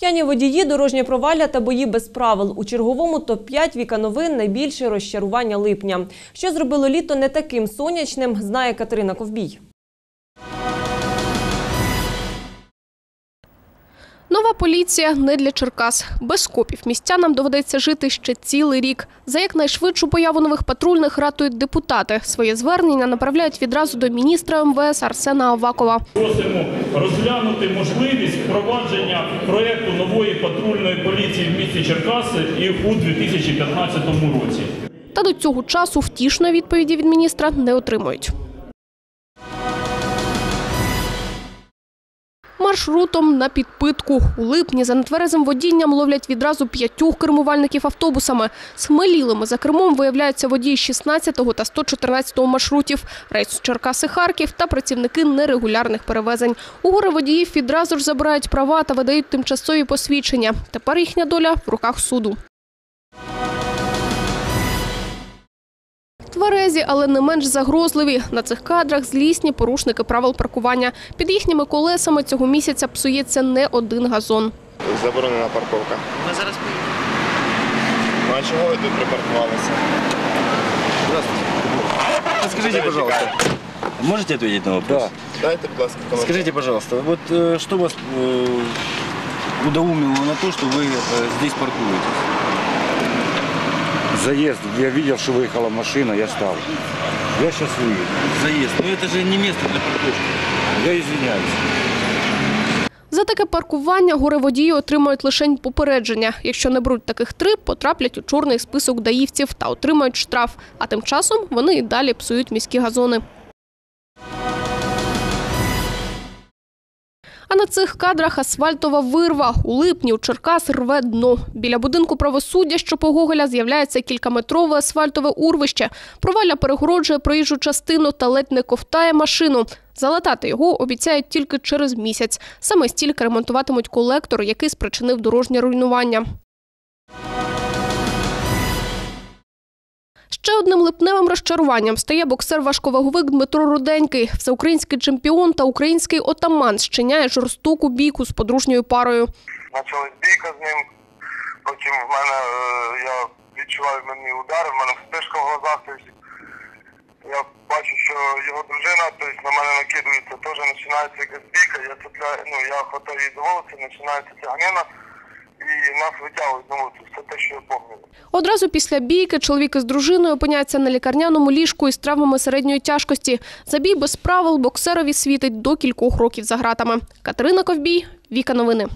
П'яні водії, дорожнє провалля та бої без правил. У черговому топ-5 Віка новин найбільше розчарування липня. Що зробило літо не таким сонячним, знає Катерина Ковбій. Нова поліція не для Черкас. Без копів містянам доведеться жити ще цілий рік. За якнайшвидшу появу нових патрульних ратують депутати. Своє звернення направляють відразу до міністра МВС Арсена Авакова. Просимо розглянути можливість впровадження проєкту нової патрульної поліції в місті Черкаси і у 2015 році. Та до цього часу втішної відповіді від міністра не отримують. Маршрутом на підпитку. У липні за нетверезим водінням ловлять відразу п'ятьох кермувальників автобусами. Смелілими за кермом виявляються водії 16 та 114 маршрутів, рейс Черкаси-Харків та працівники нерегулярних перевезень. У гори водіїв відразу ж забирають права та видають тимчасові посвідчення. Тепер їхня доля в руках суду. Тверезі, але не менш загрозливі. На цих кадрах злісні порушники правил паркування. Під їхніми колесами цього місяця псується не один газон. Заборонена парковка. Ми зараз поїдемо. Ну а чого ви тут припаркувалися? Скажите, пожалуйста, можете ответить на вопрос? Дайте, будь ласка, коментар. Скажите, пожалуйста, вот э, что вас э, удоумило на то, что вы э, здесь паркуетесь? Заезд. Я видел, что выехала машина, я стал. Я сейчас выеду. Заезд. Ну это же не место для парковки. Я извиняюсь. За таке паркування горе-водії отримають лише попередження. Якщо не беруть таких три, потраплять у чорний список даївців та отримають штраф. А тим часом вони і далі псують міські газони. А на цих кадрах асфальтова вирва. У липні у Черкас рве дно. Біля будинку правосуддя, що по Гоголя, з'являється кількаметрове асфальтове урвище. Провалля перегороджує проїжджу частину та ледь не ковтає машину. Залатати його обіцяють тільки через місяць. Саме стільки ремонтуватимуть колектор, який спричинив дорожнє руйнування. Ще одним липневим розчаруванням стає боксер-важковаговик Дмитро Руденький. Всеукраїнський чемпіон та український отаман щиняє жорстоку бійку з подружньою парою. почалась бійка з ним. Потім в мене е, я відчуваю мені удари, в мене вспишка в глазах. Я бачу, що його дружина тобто, на мене накидується, теж починається якась бійка, я цепляю, ну я хватаю її за волоси, починається тяганина і нас витягли Ну, це те, що я пам'ятаю. Одразу після бійки чоловік із дружиною опиняється на лікарняному ліжку із травмами середньої тяжкості. За бій без правил боксерові світить до кількох років за ґратами. Катерина Ковбій, Віка Новини.